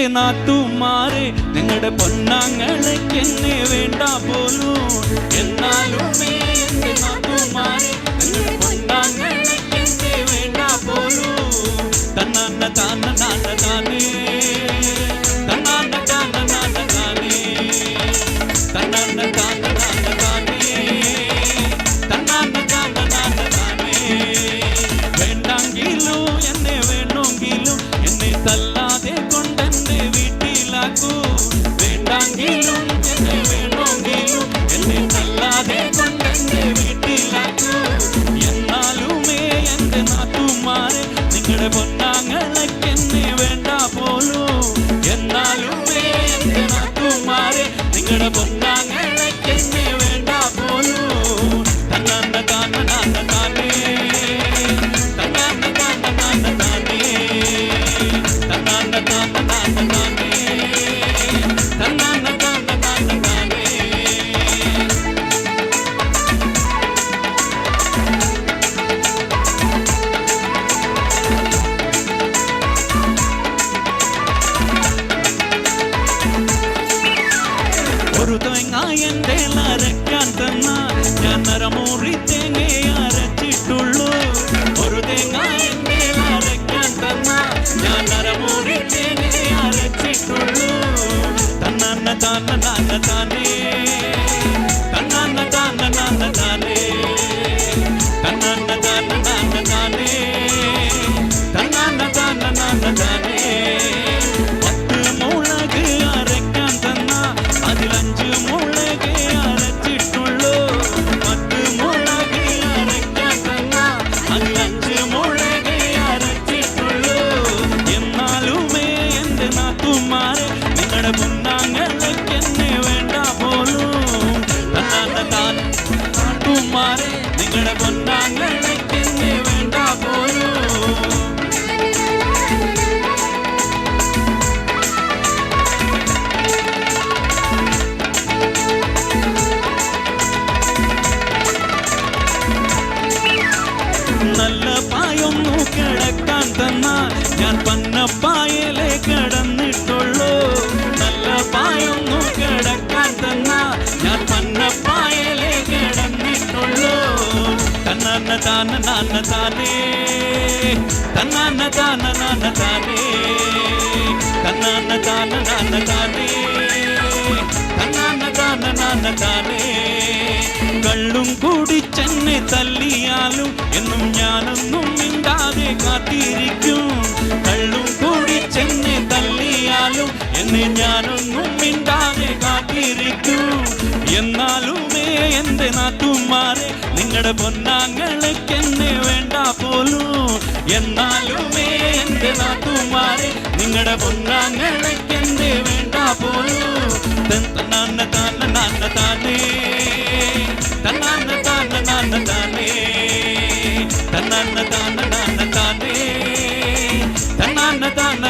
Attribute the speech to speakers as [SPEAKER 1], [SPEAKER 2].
[SPEAKER 1] എന്റെ നാത്തുമാരെ നിങ്ങളുടെ പൊന്നാങ്ങളെക്കെന്നെ വേണ്ട പോലൂ. എന്നാലുമേ എന്റെ നാത്തുമാരെ നിങ്ങളുടെ പൊന്നാങ്ങളെക്കെന്നെ വേണ്ട പോലും. തന്നാന്ന താന്ന നാന്ന താനേ തന്നാന്ന താന്ന നാന്ന താനേ തന്നാന്ന താന്ന ഒരു തേങ്ങ എന്റെ അരയ്ക്കാൻ തന്നാൽ ഞാൻ നരമൂറി തേങ്ങയെ അരച്ചിട്ടുള്ളൂ. ഒരു തേങ്ങ എന്റെ முன்னாங்களுக்கு என்ன வேண்டாம் போலும் காட்டும் மாறே നിങ്ങളുടെ പൊന്നാങ്ങൾക്ക് എന്നെ വേണ്ട പോലും നല്ല പായൊന്നു കിടക്കാൻ തന്നാൽ ഞാൻ പന്നപ്പ నాన్న తాన నాన్న తానే తన్నాన్న తాన నాన్న తానే తన్నాన్న తాన నాన్న తానే తన్నాన్న తాన నాన్న తానే കള്ളും കൂടിച്ചെന്നെ തല്ലിയാലും എന്നും ഞാനൊന്നും മിണ്ടാതെ കാത്തിരിക്കും. കള്ളും കൂടിച്ചെന്നെ തല്ലിയാലും എന്നെ ഞാനൊന്നും മിണ്ടാതെ കാത്തിരിക്കും. എന്നാലും എന്റെ നാട്ടുമാരെ നിങ്ങളുടെ പൊന്നാങ്ങൾക്ക് എന്നെ വേണ്ട പോലും. എന്നാലുമേ എന്റെ നാട്ടുമാരെ നിങ്ങളുടെ പൊന്നാങ്ങൾക്ക് എന്നെ വേണ്ട പോലും. തന്നെ താന്ന നാന്ന താനേ തന്നാന്ന താന്ന നാന്ന താനേ തന്നാന്ന താന്ന നാന്ന താനേ താന്ന